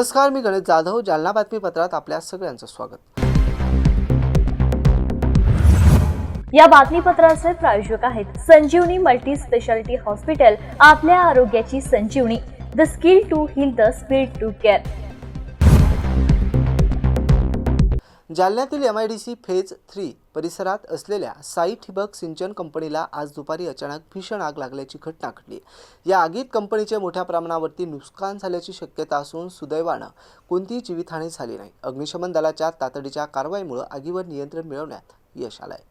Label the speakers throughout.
Speaker 1: नमस्कार मी गणेश जाधव जालना बातमीपत्रात आपल्या सगळ्यांचं स्वागत.
Speaker 2: या बातमीपत्राचे प्रायोजक आहेत संजीवनी मल्टी स्पेशालिटी हॉस्पिटल आपल्या आरोग्याची Sanjeevani. The skill to heal the speed to care
Speaker 1: जालन्यातील M I D C phase three परिसरात असलेल्या साई ठिबक सिंचन कंपनीला आज दुपारी अचानक भीषण आग लागल्याची घटना घडली. या आगीत कंपनीचे मोठ्या प्रमाणावरती नुकसान झाल्याची शक्यता असून सुदैवानं कोणतीही जीवितहानी झाली नाही. अग्निशमन दलाच्या तातडीच्या कारवाईमुळे आगीवर नियंत्रण मिळवण्यात यश आलंय.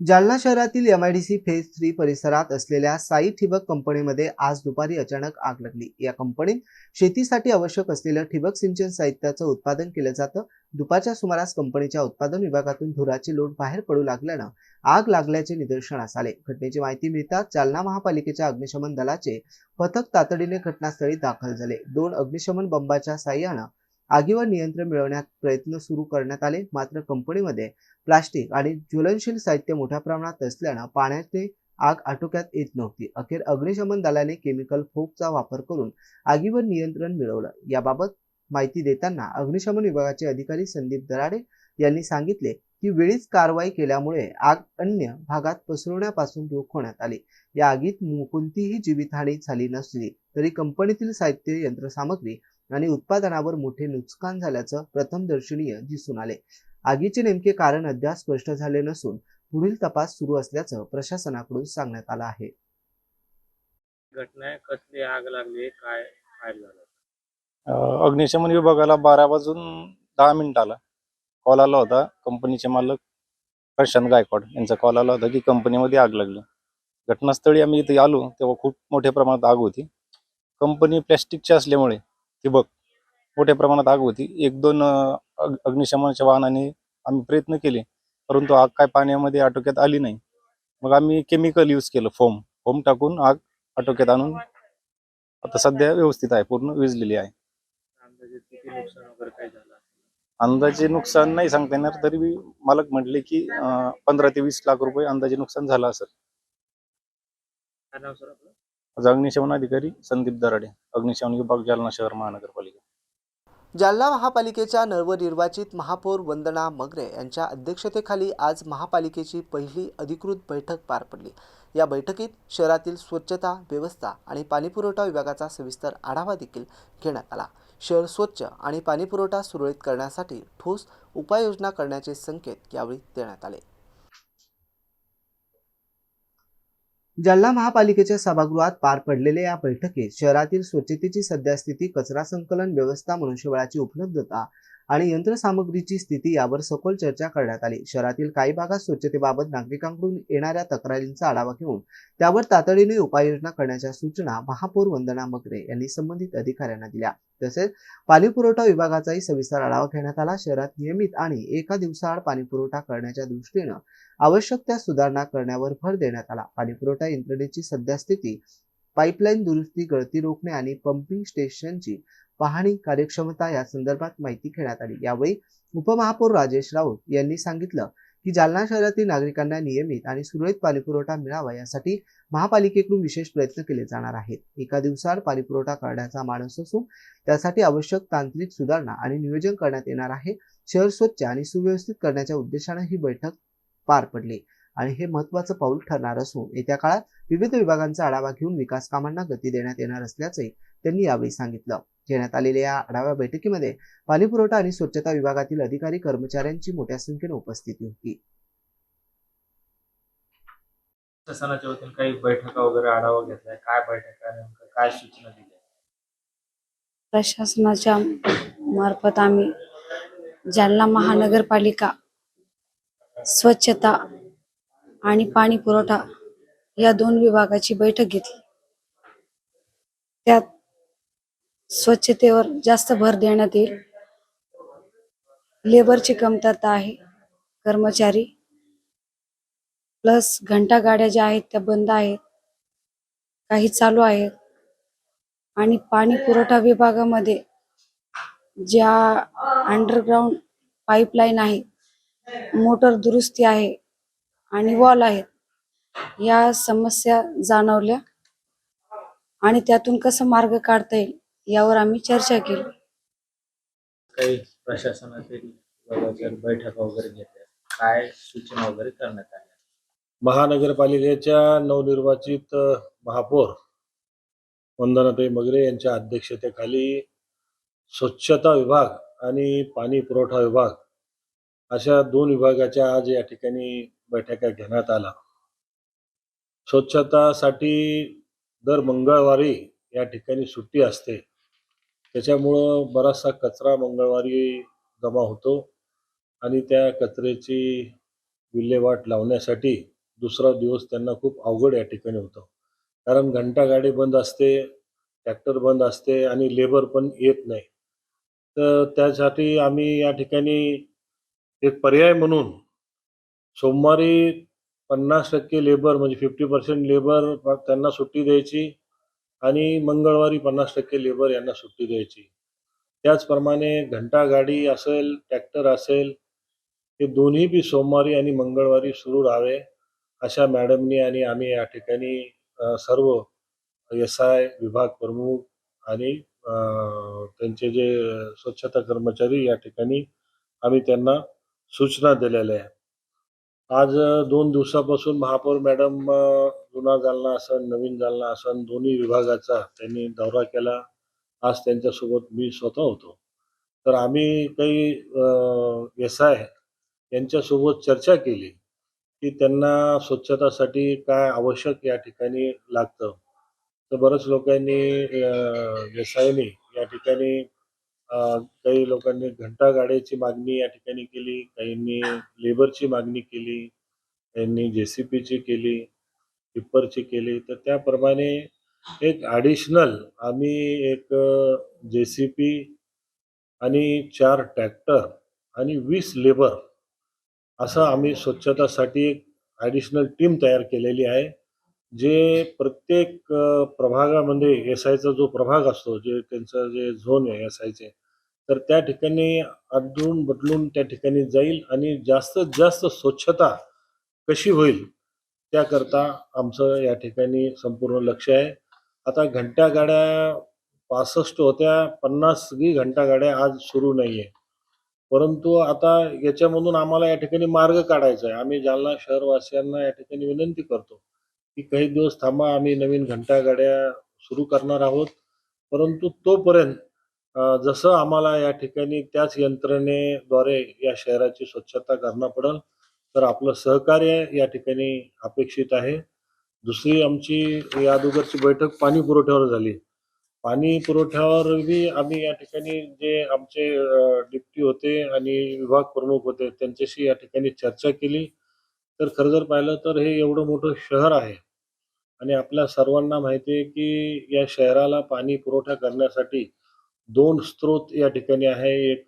Speaker 1: जालना शहरातील M I D C phase three परिसरात असलेल्या साई ठिबक कंपनीमध्ये आज दुपारी अचानक आग लागली. या कंपनीत शेतीसाठी आवश्यक असलेलं ठिबक सिंचन साहित्याचं उत्पादन केलं जातं. दुपारच्या सुमारास कंपनीच्या उत्पादन विभागातून धुराची लोट बाहेर पडू लागल्यानं आग लागल्याचे निदर्शनास आले. घटनेची माहिती मिळताच जालना महापालिकेच्या अग्निशमन दलाचे पथक तातडीने घटनास्थळी दाखल झाले. दोन अग्निशमन बंबाच्या साह्यानं आगीवर नियंत्रण मिळवण्यात प्रयत्न सुरू करण्यात आले. मात्र कंपनीमध्ये प्लास्टिक आणि ज्वलनशील साहित्य मोठ्या प्रमाणात असल्यानं पाण्याचे आग आटोक्यात येत नव्हती. अखेर अग्निशमन दलाने केमिकल फोकचा वापर करून आगीवर नियंत्रण मिळवलं. याबाबत माहिती देताना अग्निशमन विभागाचे अधिकारी संदीप दराडे यांनी सांगितले की वेळीच कारवाई केल्यामुळे आग अन्य भागात पसरवण्यापासून रोखवण्यात आली. या आगीत कोणतीही जीवितहानी झाली नसली तरी कंपनीतील साहित्य यंत्रसामग्री आणि उत्पादनावर मोठे नुकसान झाल्याचं प्रथमदर्शनीय दिसून आले. आगीचे नेमके कारण अद्याप स्पष्ट झाले नसून पुढील तपास सुरू असल्याचं प्रशासनाकडून सांगण्यात आलं आहे.
Speaker 3: घटना आहे कसली आग लागली काय फायर झालं?
Speaker 4: अ, अग्निशमन विभागाला बारा वाजून दहा मिनिटाला कॉल आला होता कंपनीचे मालक प्रशांत गायकवाड यांचा कॉल आला होता की कंपनीमध्ये आग लागली. घटनास्थळी आम्ही इथे आलो तेव्हा खूप मोठ्या प्रमाणात आग होती. कंपनी प्लॅस्टिकची असल्यामुळे ठिबक मोठ्या प्रमाणात आग होती. एक दोन अ, अग- अग्निशमनाच्या वाहनाने आम्ही प्रयत्न केले. परंतु आग काय पाण्यामध्ये आटोक्यात आली नाही. मग आम्ही केमिकल यूज केलं फोम फोम टाकून आग आटोक्यात आणून आता सध्या व्यवस्थित आहे पूर्ण विजलेली आहे.
Speaker 3: अंदाजे नुकसान
Speaker 4: नाही सांगता येणार तरी बी मालक म्हटले की पंधरा ते वीस लाख रुपये अंदाजे नुकसान झालं असेल. अग्निशमन अधिकारी संदीप दराडे अग्निशमन विभाग जालना शहर महानगरपालिका.
Speaker 1: जालना महापालिकेच्या नवनिर्वाचित महापौर वंदना मगरे यांच्या अध्यक्षतेखाली आज महापालिकेची पहिली अधिकृत बैठक पार पडली. या बैठकीत शहरातील स्वच्छता व्यवस्था आणि पाणीपुरवठा विभागाचा सविस्तर आढावा देखील घेण्यात आला. शहर स्वच्छ आणि पाणीपुरवठा सुरळीत करण्यासाठी ठोस उपाययोजना करण्याचे संकेत यावेळी देण्यात आले. जालना महापालिकेच्या सभागृहात पार पडलेल्या या बैठकीत शहरातील स्वच्छतेची सद्यस्थिती कचरा संकलन व्यवस्था मनुष्यबळाची उपलब्धता आणि यंत्रसामग्रीची स्थिती यावर सखोल चर्चा करण्यात आली. शहरातील काही भागात स्वच्छतेबाबत नागरिकांकडून येणाऱ्या तक्रारींचा आढावा घेऊन त्यावर तातडीने उपाययोजना करण्याच्या सूचना महापौर वंदना मकरे यांनी संबंधित अधिकाऱ्यांना दिल्या. तसेच पाणीपुरवठा विभागाचाही सविस्तर आढावा घेण्यात आला. शहरात नियमित आणि एका दिवसाआड पाणीपुरवठा करण्याच्या दृष्टीनं आवश्यक त्या सुधारणा करण्यावर भर देण्यात आला. पाणीपुरवठा यंत्रणेची सध्या स्थिती पाईपलाईन दुरुस्ती गळती रोखणे आणि पंपिंग स्टेशनची पाहणी कार्यक्षमता या संदर्भात माहिती घेण्यात आली. यावेळी उपमहापौर राजेश राऊत यांनी सांगितलं की जालना शहरातील नागरिकांना नियमित आणि सुरळीत पाणीपुरवठा मिळावा यासाठी महापालिकेकडून विशेष प्रयत्न केले जाणार आहेत. एका दिवसाआड पाणीपुरवठा करण्याचा मानस असून त्यासाठी आवश्यक तांत्रिक सुधारणा आणि नियोजन करण्यात येणार आहे. शहर स्वच्छ आणि सुव्यवस्थित करण्याच्या उद्देशाने ही बैठक पार पडली आणि हे महत्वाचं पाऊल ठरणार असून येत्या काळात विविध विभागांचा आढावा घेऊन विकास कामांना गती देण्यात येणार असल्याचे त्यांनी यावेळी सांगितलं. घेण्यात आलेल्या या आढावा बैठकीमध्ये पाणीपुरवठा आणि स्वच्छता विभागातील अधिकारी कर्मचाऱ्यांची मोठ्या संख्येने उपस्थिती होती.
Speaker 3: शासनाच्या वतीने काही बैठका वगैरे आढावा घेतलाय. काय बैठका नेमकं? काय सूचना दिल्या?
Speaker 5: प्रशासनाच्या मार्फत आम्ही जालना महानगरपालिका स्वच्छता आणि पाणी पुरवठा या दोन विभागाची बैठक घेतली. त्यात स्वच्छतेवर जास्त भर देण्यात येईल. लेबरची कमतरता आहे. कर्मचारी प्लस घंटा गाड्या ज्या आहेत त्या बंद आहेत. काही चालू आहेत. आणि पाणी पुरवठा विभागामध्ये ज्या अंडरग्राऊंड पाईपलाईन आहे मोटर दुरुस्ती आहे आणि वॉल आहेत या समस्या जाणवल्या. आणि त्यातून कसं मार्ग काढता येईल? यावर आम्ही चर्चा केली.
Speaker 3: काही प्रशासनातील बैठका वगैरे घेतल्या. काय सूचना वगैरे करण्यात आल्या?
Speaker 6: महानगरपालिकेच्या नवनिर्वाचित अ, महापौर वंदनाताई मगरे यांच्या अध्यक्षतेखाली स्वच्छता विभाग आणि पाणी पुरवठा विभाग अशा दोन विभागाच्या आज या ठिकाणी बैठका घेण्यात आल्या. स्वच्छतासाठी दर मंगळवारी या ठिकाणी सुट्टी असते. त्याच्यामुळं बराचसा कचरा मंगळवारी जमा होतो आणि त्या कचऱ्याची विल्हेवाट लावण्यासाठी दुसरा दिवस त्यांना खूप अवघड या ठिकाणी होतं. कारण घंटागाडी बंद असते ट्रॅक्टर बंद असते आणि लेबर पण येत नाही. तर त्यासाठी आम्ही या ठिकाणी एक पर्याय म्हणून सोमवारी पन्नास टक्के लेबर म्हणजे फिफ्टी पर्सेंट लेबर त्यांना सुट्टी द्यायची. आणि मंगळवारी पन्नास टक्के लेबर यांना सुट्टी द्यायची. त्याचप्रमाणे घंटा गाडी असेल ट्रॅक्टर असेल हे दोन्ही बी सोमवारी आणि मंगळवारी सुरू राहावे अशा मॅडमनी आणि आम्ही या ठिकाणी सर्व एस आय विभाग प्रमुख आणि त्यांचे जे स्वच्छता कर्मचारी या ठिकाणी आम्ही त्यांना सूचना दिलेल्या आहे आज दोन दिवसापासून महापौर मॅडम जुना जालना असन नवीन जालना असन दोन्ही विभागाचा त्यांनी दौरा केला. आज त्यांच्यासोबत मी स्वतः होतो. तर आम्ही काही एस आय यांच्यासोबत चर्चा केली की त्यांना स्वच्छतासाठी काय आवश्यक या ठिकाणी लागतं. तर बऱ्याच लोकांनी एस आयने या ठिकाणी काही लोकांनी घंटा गाड्याची मागणी या ठिकाणी केली काहींनी लेबरची मागणी केली त्यांनी जे सी पीची केली. टिप्परची केली तर त्याप्रमाणे एक ॲडिशनल आम्ही एक जे सी पी आणि चार ट्रॅक्टर आणि वीस लेबर असं आम्ही स्वच्छतासाठी एक ॲडिशनल टीम तयार केलेली आहे जे प्रत्येक प्रभागामध्ये एस आयचा जो प्रभाग असतो जे त्यांचं जे झोन आहे एस आयचे तर त्या ठिकाणी अदलून बदलून त्या ठिकाणी जाईल आणि जास्तीत जास्त स्वच्छता कशी होईल त्याकरता आमचं या ठिकाणी संपूर्ण लक्ष आहे. आता घंटा गाड्या पासष्ट होत्या पन्नास पन्नासही घंटा गाड्या आज सुरू नाही आहे परंतु आता याच्यामधून आम्हाला या ठिकाणी मार्ग काढायचा आहे. आम्ही जालना शहरवासियांना या ठिकाणी विनंती करतो की काही दिवस थांबा आम्ही नवीन घंटा गाड्या सुरू करणार आहोत. परंतु तोपर्यंत जसं आम्हाला या ठिकाणी त्याच यंत्रणेद्वारे या शहराची स्वच्छता करणं पडेल तर आपलं सहकार्य या ठिकाणी अपेक्षित आहे. दुसरी आमची या अगोदरची बैठक पाणी पुरवठ्यावर झाली. पाणी पुरवठ्यावर बी आम्ही या ठिकाणी जे आमचे डिप्टी होते आणि विभाग प्रमुख होते त्यांच्याशी या ठिकाणी चर्चा केली. तर खरं जर पाहिलं तर हे एवढं मोठं शहर आहे आणि आपल्या सर्वांना माहिती आहे की या शहराला पाणी पुरवठा करण्यासाठी दोन स्रोत या ठिकाणी आहे. एक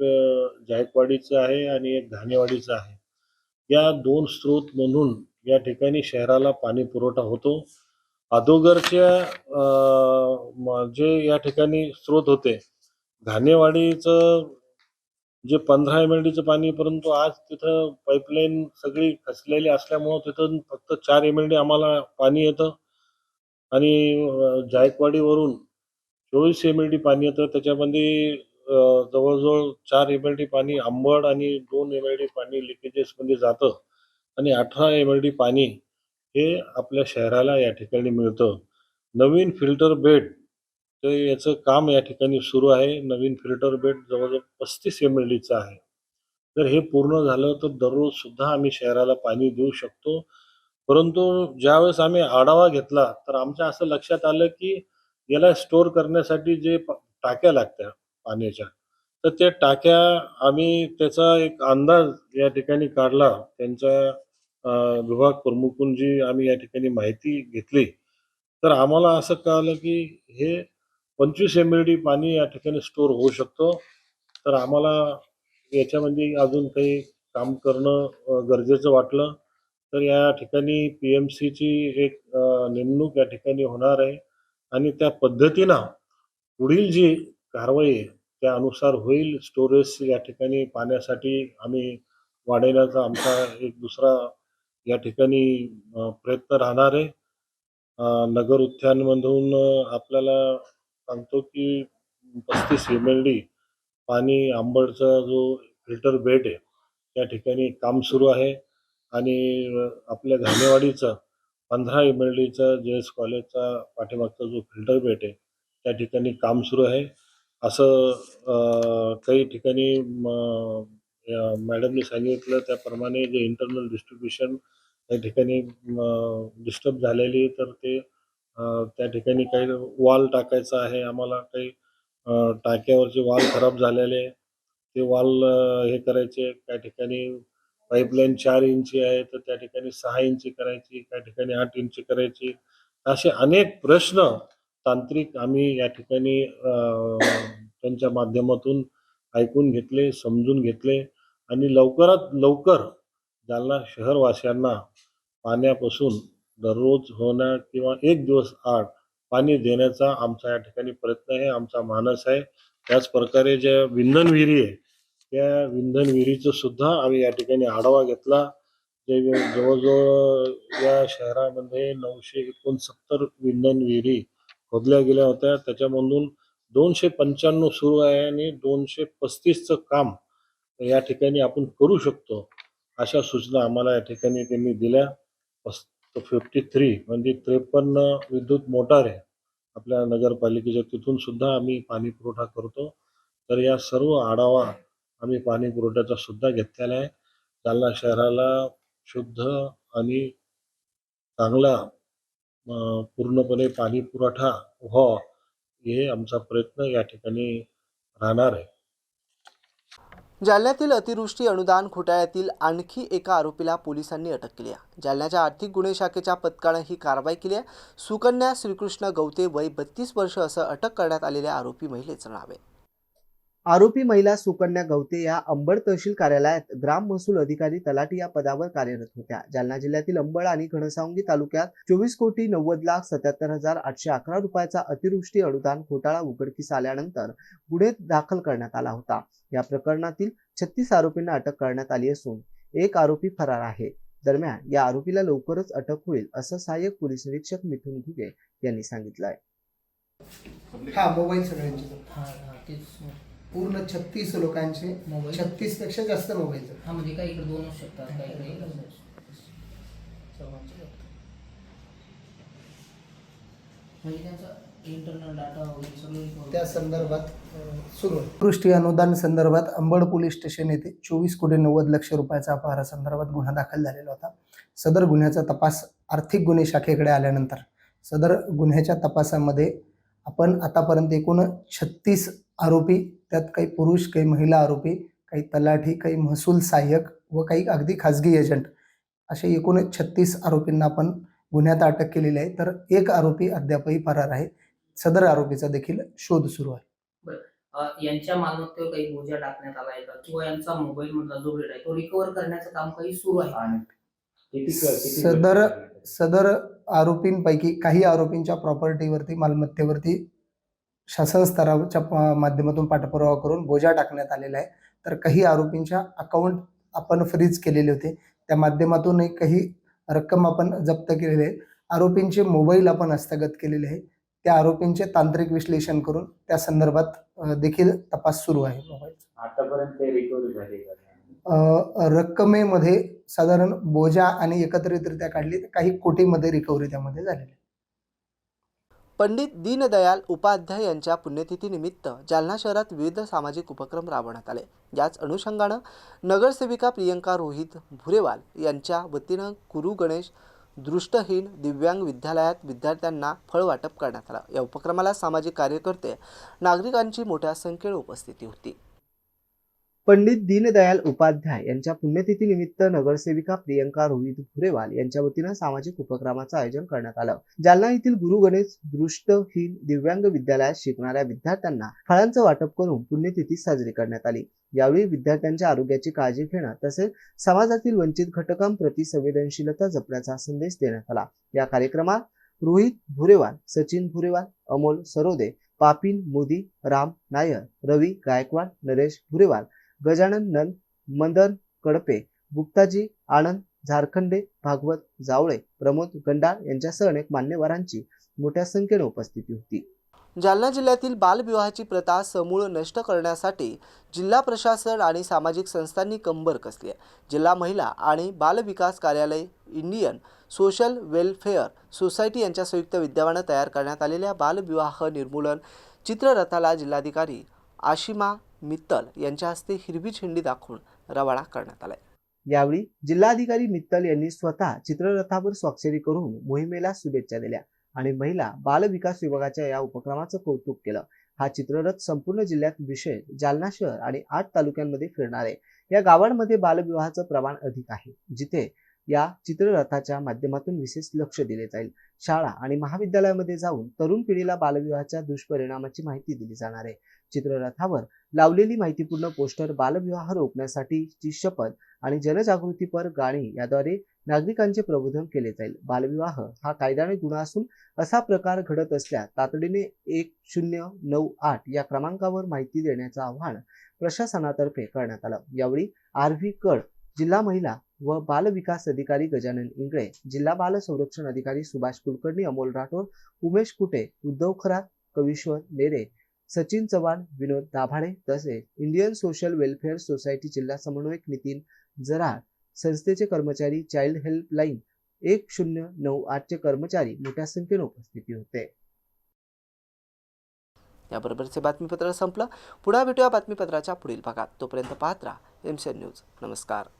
Speaker 6: जायकवाडीचं आहे आणि एक धानेवाडीचं आहे. या दोन स्रोत म्हणून या ठिकाणी शहराला पाणी पुरवठा होतो. अदोगरच्या म- जे या ठिकाणी स्रोत होते घाणेवाडीचं जे पंधरा एम एल डीचं पाणी परंतु आज तिथं पाईपलाईन सगळी खचलेली असल्यामुळं तिथं फक्त चार एम एल डी आम्हाला पाणी येतं. आणि जायकवाडीवरून चोवीस एम एल डी पाणी येतं. त्याच्यामध्ये जवळजवळ चार एम एल डी पाणी आंबड आणि दोन एम एल डी पाणी लिकेजेसमध्ये जातं आणि अठरा एम एल डी पाणी हे आपल्या शहराला या ठिकाणी मिळतं. नवीन फिल्टर बेड तर याचं काम या ठिकाणी सुरू आहे. नवीन फिल्टर बेड जवळजवळ पस्तीस एम एल डीचं आहे. जर हे पूर्ण झालं तर दररोज सुद्धा आम्ही शहराला पाणी देऊ शकतो. परंतु ज्यावेळेस आम्ही आढावा घेतला तर आमच्या असं लक्षात आलं की याला स्टोअर करण्यासाठी जे टाक्या लागत्या पाण्याच्या. तर त्या टाक्या आम्ही त्याचा एक अंदाज या ठिकाणी काढला. त्यांच्या विभाग प्रमुखून जी आम्ही या ठिकाणी माहिती घेतली. तर आम्हाला असं कळालं की हे पंचवीस एम एल डी पाणी या ठिकाणी स्टोअर होऊ शकतो. तर आम्हाला याच्यामध्ये अजून काही काम करणं गरजेचं वाटलं. तर या ठिकाणी पी एम सीची एक नेमणूक या ठिकाणी होणार आहे. आणि त्या पद्धतीनं पुढील जी कारवाई त्यानुसार होईल. स्टोरेज या ठिकाणी पाण्यासाठी आम्ही वाढवण्याचा आमचा एक दुसरा या ठिकाणी प्रयत्न राहणार आहे. नगर उद्यानमधून आपल्याला सांगतो की पस्तीस एम एल डी पाणी आंबडचा जो फिल्टर बेड आहे त्या ठिकाणी काम सुरू आहे. आणि आपल्या घाणेवाडीचं पंधरा एम एल डीचा जे एस कॉलेजचा पाठीमागचा जो फिल्टर बेड आहे त्या ठिकाणी काम सुरू आहे. असं काही ठिकाणी मॅडमने सांगितलं त्याप्रमाणे जे इंटरनल डिस्ट्रीब्युशन त्या ठिकाणी डिस्टर्ब झालेली तर ते त्या ठिकाणी काही वॉल टाकायचं आहे. आम्हाला काही टाक्यावरचे वॉल खराब झालेले ते वॉल हे करायचे काही ठिकाणी पाईपलाईन चार इंची आहे तर त्या ठिकाणी सहा इंची करायची काही ठिकाणी आठ इंची करायची. असे अनेक प्रश्न तांत्रिक आम्ही या ठिकाणी त्यांच्या माध्यमातून ऐकून घेतले समजून घेतले आणि लवकरात लवकर जालना शहरवासियांना पाण्यापासून दररोज होणार किंवा एक दिवस आड पाणी देण्याचा आमचा या ठिकाणी प्रयत्न आहे आमचा मानस आहे. त्याच प्रकारे ज्या विंधन विहिरी आहे त्या विंधन विहिरीचं सुद्धा आम्ही या ठिकाणी आढावा घेतला. जे जवळजवळ या शहरामध्ये नऊशे एकोणसत्तर विंधन विहिरी खोदल्या गेल्या होत्या. त्याच्यामधून दोनशे पंच्याण्णव सुरू आहे आणि दोनशे पस्तीसचं काम या ठिकाणी आपण करू शकतो अशा सूचना आम्हाला या ठिकाणी त्यांनी दिल्या. फिफ्टी थ्री म्हणजे त्रेपन्न विद्युत मोटार आहे. आपल्या नगरपालिकेच्या तिथून सुद्धा आम्ही पाणी पुरवठा करतो. तर या सर्व आढावा आम्ही पाणी पुरवठ्याचा सुद्धा घेतलेला आहे. जालना शहराला शुद्ध आणि चांगला पूर्णपणे पाणी पुरवठा व्हावा हे आमचा प्रयत्न या ठिकाणी राहणार आहे.
Speaker 1: जालन्यातील अतिवृष्टी अनुदान घोटाळ्यातील आणखी एका आरोपीला पोलिसांनी अटक केली आहे. जालन्याच्या आर्थिक गुन्हे शाखेच्या पथकानं ही कारवाई केली आहे. सुकन्या श्रीकृष्ण गवते वय बत्तीस वर्ष असं अटक करण्यात आलेल्या आरोपी महिलेचं नाव आहे. आरोपी महिला सुकन्या गवते या अंबड तहसील कार्यालयात ग्राम महसूल अधिकारी तलाठी या पदावर कार्यरत होत्या. जालना जिल्ह्यातील अंबड आणि घनसावंगी तालुक्यात चोवीस कोटी नव्वद लाख सत्याहत्तर हजार आठशे अकरा रुपयाचा अतिवृष्टी अनुदान घोटाळा उघडकीस आल्यानंतर गुन्हे दाखल करण्यात आला होता. या प्रकरणातील छत्तीस आरोपींना अटक करण्यात आली असून एक आरोपी फरार आहे. दरम्यान या आरोपीला लवकरच अटक होईल असं सहाय्यक पोलीस निरीक्षक मिथुन घुगे यांनी सांगितलं आहे
Speaker 7: हा
Speaker 8: हा हा
Speaker 7: पूर्ण छत्तीस लोकांचे
Speaker 8: मोबाईल?
Speaker 7: छत्तीसपेक्षा जास्त मोबाईल.
Speaker 8: हा म्हणजे काही इकडे दोन असू शकतात काही इकडे एक असू शकतात. सर्वांचे म्हणजे त्यांचा इंटरनल डाटा वगैरे सगळं recover
Speaker 7: त्या. संदर्भात अं, सुरू आहे दृष्टी अनुदान संदर्भात अंबड पोलीस स्टेशन येथे चोवीस कोटी नव्वद लक्ष रुपयाचा अपहारासंदर्भात गुन्हा दाखल झालेला होता. सदर गुन्ह्याचा तपास आर्थिक गुन्हे शाखेकडे आल्यानंतर सदर गुन्ह्याच्या तपासामध्ये आपण आतापर्यंत एकूण छत्तीस आरोपी त्यात काही पुरुष काही महिला आरोपी काही तलाठी काही महसूल सहाय्यक व काही अगदी खाजगी एजंट असे एकूण छत्तीस आरोपींना आपण गुन्ह्यात अटक केलेली आहे. तर एक आरोपी अद्यापही फरार आहे. सदर आरोपीचा देखील शोध सुरू आहे.
Speaker 8: यांच्या मालमत्तेवर काही बोजा टाकण्यात आला आहे का? किंवा यांचा मोबाईल मधला जो डेटा आहे तो रिकव्हर करण्याचं काम काही सुरू आहे?
Speaker 7: सदर सदर आरोपींपैकी काही आरोपींच्या प्रॉपर्टीवरती मालमत्तेवरती शासन स्तराच्या माध्यमातून पाठपुरावा करून बोजा टाकण्यात आलेला आहे. तर काही आरोपींच्या अकाउंट आपण फ्रीज केलेले होते. त्या माध्यमातूनही काही रक्कम आपण जप्त केलेली आहे. आरोपींचे मोबाईल आपण हस्तगत केलेले आहे. त्या आरोपींचे तांत्रिक विश्लेषण करून त्या संदर्भात देखील तपास सुरू आहे. मोबाईल
Speaker 3: आतापर्यंत रिकव्हरी झाली का?
Speaker 7: रक्कमेमध्ये साधारण बोजा आणि एकत्रितरित्या काढली तर काही कोटीमध्ये रिकव्हरी त्यामध्ये झालेली.
Speaker 1: पंडित दीनदयाल उपाध्याय यांच्या पुण्यतिथीनिमित्त जालना शहरात विविध सामाजिक उपक्रम राबवण्यात आले. याच अनुषंगानं नगरसेविका प्रियंका रोहित भुरेवाल यांच्या वतीनं गुरु गणेश दृष्टहीन दिव्यांग विद्यालयात विद्यार्थ्यांना फळ वाटप करण्यात आलं. या उपक्रमाला सामाजिक कार्यकर्ते नागरिकांची मोठ्या संख्येने उपस्थिती होती. पंडित दीनदयाल उपाध्याय यांच्या पुण्यतिथीनिमित्त नगरसेविका प्रियंका रोहित भुरेवाल यांच्या वतीनं सामाजिक उपक्रमाचं आयोजन करण्यात आलं. जालना येथील गुरु गणेश दृष्टहीन दिव्यांग विद्यालयात शिकणाऱ्या विद्यार्थ्यांना फळांचं वाटप करून पुण्यतिथी साजरी करण्यात आली. यावेळी विद्यार्थ्यांच्या आरोग्याची काळजी घेणं तसेच समाजातील वंचित घटकांप्रती संवेदनशीलता जपण्याचा संदेश देण्यात आला. या कार्यक्रमात रोहित भुरेवाल सचिन भुरेवाल अमोल सरोदे पापीन मोदी राम नायर रवी गायकवाड नरेश भुरेवाल गजानन मदन कडपे गुप्ताजी आनंद झारखंडे भागवत जावळे प्रमोद गंडाळ यांच्यासह अनेक मान्यवरांची मोठ्या संख्येने उपस्थिती होती. जालना जिल्ह्यातील बालविवाहाची प्रथा समूळ नष्ट करण्यासाठी जिल्हा प्रशासन आणि सामाजिक संस्थांनी कंबर कसली आहे? जिल्हा महिला आणि बालविकास कार्यालय इंडियन सोशल वेलफेअर सोसायटी यांच्या संयुक्त विद्यमानं तयार करण्यात आलेल्या बालविवाह निर्मूलन चित्ररथाला जिल्हाधिकारी आशिमा मित्तल यांच्या हस्ते हिरवी झेंडी दाखवून रवाडा करण्यात आलाय. यावेळी जिल्हाधिकारी मित्तल यांनी स्वतः चित्ररथावर स्वाक्षरी करून मोहिमेला शुभेच्छा दिल्या आणि महिला बाल विकास विभागाच्या या उपक्रमाचं कौतुक केलं. हा चित्ररथ संपूर्ण जिल्ह्यात विशेष जालना शहर आणि आठ तालुक्यांमध्ये फिरणार आहे. या गावांमध्ये बालविवाहाचं प्रमाण अधिक आहे जिथे या चित्ररथाच्या माध्यमातून विशेष लक्ष दिले जाईल. शाळा आणि महाविद्यालयामध्ये जाऊन तरुण पिढीला बालविवाहाच्या दुष्परिणामाची माहिती दिली जाणार आहे. चित्ररथावर लावलेली माहितीपूर्ण पोस्टर बालविवाह रोखण्यासाठीची शपथ आणि जनजागृतीपर गाणी याद्वारे नागरिकांचे प्रबोधन केले जाईल. बालविवाह हा कायद्याने गुन्हा असून असा प्रकार घडत असल्यास तातडीने एक शून्य नऊ आठ या क्रमांकावर माहिती देण्याचं आव्हान प्रशासनातर्फे करण्यात आलं. यावेळी आर व्ही कड जिल्हा महिला व बाल विकास अधिकारी गजानन इंगळे जिल्हा बाल संरक्षण अधिकारी सुभाष कुलकर्णी अमोल राठोड उमेश कुटे उद्धव खरात कविश्वर नेरे सचिन चव्हाण विनोद दाभाडे तसेच इंडियन सोशल वेलफेअर सोसायटी जिल्हा समन्वयक नितीन जराळ संस्थेचे कर्मचारी चाइल्ड हेल्पलाईन एक शून्य नऊ आठचे कर्मचारी मोठ्या संख्येने उपस्थिती होते. याबरोबरचे बातमीपत्र संपलं. पुन्हा भेटूया बातमीपत्राच्या पुढील भागात. तोपर्यंत पाहत राहा एम न्यूज नमस्कार.